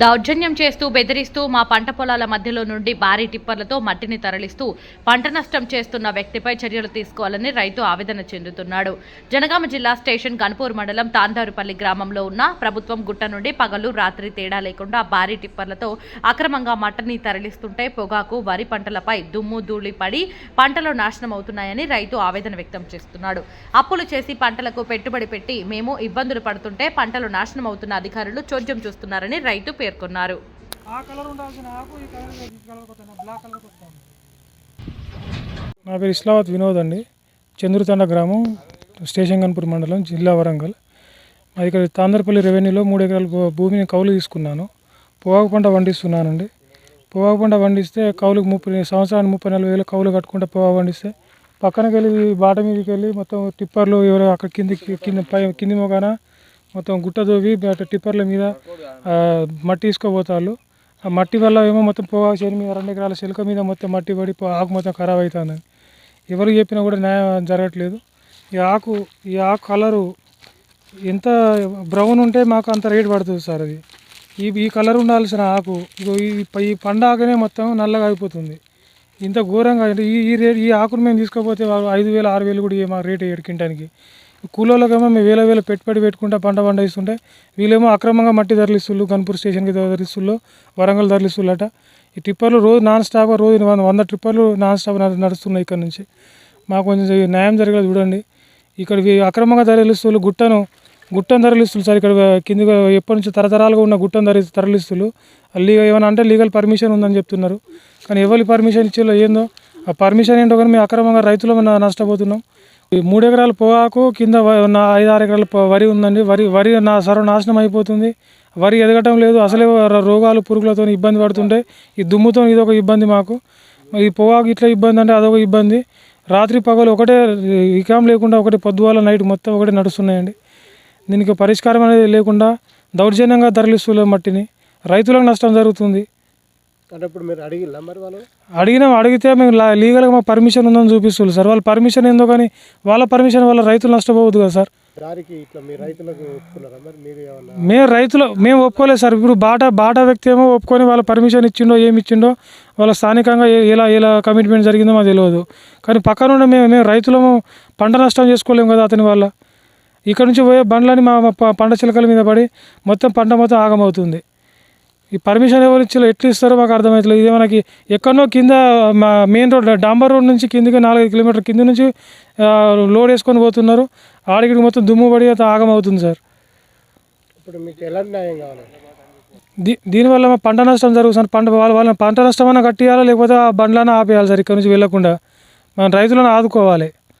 దౌర్జన్యం చేస్తూ బెదిరిస్తూ మా పంట పొలాల మధ్యలో నుండి భారీ టిప్పర్లతో మట్టిని తరలిస్తూ పంట నష్టం చేస్తున్న వ్యక్తిపై చర్యలు తీసుకోవాలని రైతు ఆవేదన చెందుతున్నాడు. జనగామ జిల్లా స్టేషన్ గన్పూర్ మండలం తాందారుపల్లి గ్రామంలో ఉన్న ప్రభుత్వం గుట్ట నుండి పగలు రాత్రి తేడా లేకుండా భారీ టిప్పర్లతో అక్రమంగా మట్టిని తరలిస్తుంటే పొగాకు వరి పంటలపై దుమ్ము ధూళి పడి పంటలు నాశనం అవుతున్నాయని రైతు ఆవేదన వ్యక్తం చేస్తున్నాడు. అప్పులు చేసి పంటలకు పెట్టుబడి పెట్టి మేము ఇబ్బందులు పడుతుంటే పంటలు నాశనం అవుతున్న అధికారులు చోద్యం చూస్తున్నారని రైతు పేర్కొన్నారు. నా పేరు ఇస్లావత్ వినోద్ అండి. చంద్రుతండ గ్రామం స్టేషన్ గన్పూర్ మండలం జిల్లా వరంగల్. మాది ఇక్కడ తాందరపల్లి రెవెన్యూలో మూడు ఎకరాల భూమిని కౌలు తీసుకున్నాను. పొగాకు పంట పండిస్తున్నానండి. పొగాకు పంట పండిస్తే కౌలుకు ముప్పై సంవత్సరానికి ముప్పై నలభై వేలు కౌలు కట్టుకుంటే పొగాకు పండిస్తే పక్కనకి వెళ్ళి బాట మీదకి వెళ్ళి మొత్తం టిప్పర్లు ఎవరో అక్కడ కిందికి కింద పై కింది మొగాన మొత్తం గుట్ట దోవి టిప్పర్ల మీద మట్టి తీసుకోపోతారు ఆ మట్టి వల్ల ఏమో మొత్తం పోగా చేను మీద రెండు ఎకరాల చెలుక మీద మొత్తం మట్టి పడి ఆకు మొత్తం ఖరాబ్ అవుతుంది ఎవరు చెప్పినా కూడా న్యాయం జరగట్లేదు. ఈ ఆకు ఈ ఆకు కలరు ఎంత బ్రౌన్ ఉంటే మాకు అంత రేట్ పడుతుంది సార్ అది. ఈ ఈ కలర్ ఉండాల్సిన ఆకు ఇగో ఈ ప- ఈ ఆకునే మొత్తం నల్లగా అయిపోతుంది. ఇంత ఘోరంగా అంటే ఈ ఈ రేట్ ఈ ఆకును మేము తీసుకోపోతే ఐదు వేలు ఆరు వేలు కూడా మా రేట్ ఎడికింటానికి కూలోళ్ళకేమో మేము వేల వేల పెట్టుబడి పెట్టుకుంటా పంట పండిస్తుంటే వీళ్ళేమో అక్రమంగా మట్టి ధరలిస్తుళ్ళు గన్పూర్ స్టేషన్కి ధరలిస్తుళ్ళు వరంగల్ ధరలిస్తుళ్ళట. ఈ టిప్పర్లు రోజు నాన్ స్టాప్ రోజు వంద వంద ట్రిప్పర్లు నాన్ స్టాప్ నడుస్తున్నాయి ఇక్కడ నుంచి. మాకు కొంచెం న్యాయం జరిగేది చూడండి. ఇక్కడ అక్రమంగా ధరలిస్తుళ్ళు గుట్టను గుట్టను తరలిస్తున్నారు సార్ ఇక్కడ కింది ఎప్పటి నుంచి తరతరాలుగా ఉన్న గుట్టను తరలి తరలిస్తుళ్ళు లీగల్ ఏమైనా అంటే లీగల్ పర్మిషన్ ఉందని చెప్తున్నారు. కానీ ఎవరి పర్మిషన్ ఇచ్చేలో ఏందో? ఆ పర్మిషన్ ఏంటో కానీ మేము అక్రమంగా రైతులు నష్టపోతున్నాం. ఈ మూడు ఎకరాల పొగాకు కింద నా ఐదు ఆరు ఎకరాల వరి ఉందండి. వరి వరి నా సర్వనాశనం అయిపోతుంది. వరి ఎదగటం లేదు. అసలే రోగాలు పురుగులతో ఇబ్బంది పడుతుంటే ఈ దుమ్ముతో ఇదొక ఇబ్బంది మాకు. ఈ పొగాకు ఇట్లా ఇబ్బంది అంటే అదొక ఇబ్బంది. రాత్రి పగలు ఒకటే ఇకాం లేకుండా ఒకటి పొద్దువాల నైట్ మొత్తం ఒకటి నడుస్తున్నాయండి. దీనికి పరిష్కారం అనేది లేకుండా దౌర్జన్యంగా తరలిస్తున్న మట్టిని రైతులకు నష్టం జరుగుతుంది. అంటే ఇప్పుడు మీరు అడిగిల్లా మరి వాళ్ళు? అడిగినాం. అడిగితే మేము లీగల్గా మాకు పర్మిషన్ ఉందని చూపిస్తుంది సార్. వాళ్ళ పర్మిషన్ ఏందో కానీ వాళ్ళ పర్మిషన్ వల్ల రైతులు నష్టపోవద్దు కదా సార్. దారికి ఇట్లా మీ రైతులకు ఒప్పుకున్నారా మరి? మీరు ఏమన్నా? మేము రైతులు మేము ఒప్పుకోలేదు సార్. ఇప్పుడు బాటా బాటా వ్యక్తి ఏమో ఒప్పుకొని వాళ్ళ పర్మిషన్ ఇచ్చిండో ఏమి ఇచ్చిండో వాళ్ళ స్థానికంగా ఎలా ఎలా కమిట్మెంట్ జరిగిందో మాకు తెలియదు. కానీ పక్కన ఉన్న మేము మేము రైతులము పంట నష్టం చేసుకోలేము కదా అతని వల్ల. ఇక్కడ నుంచి పోయే బండ్లని మా మా పంట చిలకల మీద పడి మొత్తం పంట మొత్తం ఆగమవుతుంది. ఈ పర్మిషన్ ఎవరు ఇచ్చారో ఎట్లా ఇస్తారో మాకు అర్థమవుతలేదు ఇది మనకి ఎక్కడో కింద మా మెయిన్ రోడ్ డాంబర్ రోడ్ నుంచి కిందికి నాలుగైదు కిలోమీటర్ కింద నుంచి లోడ్ వేసుకొని పోతున్నారు. ఆడికి మొత్తం దుమ్ము పడి ఆగమవుతుంది సార్. ఇప్పుడు మీకు ఎలాంటి న్యాయం కావాలి? దీ దీనివల్ల మా పంట నష్టం జరుగుతుంది పంట వాళ్ళ వాళ్ళ పంట నష్టం అన్న కట్టియాలా లేకపోతే ఆ బండ్లన్నా ఆపేయాలి సార్ ఇక్కడ నుంచి వెళ్ళకుండా? మన రైతులను ఆదుకోవాలి.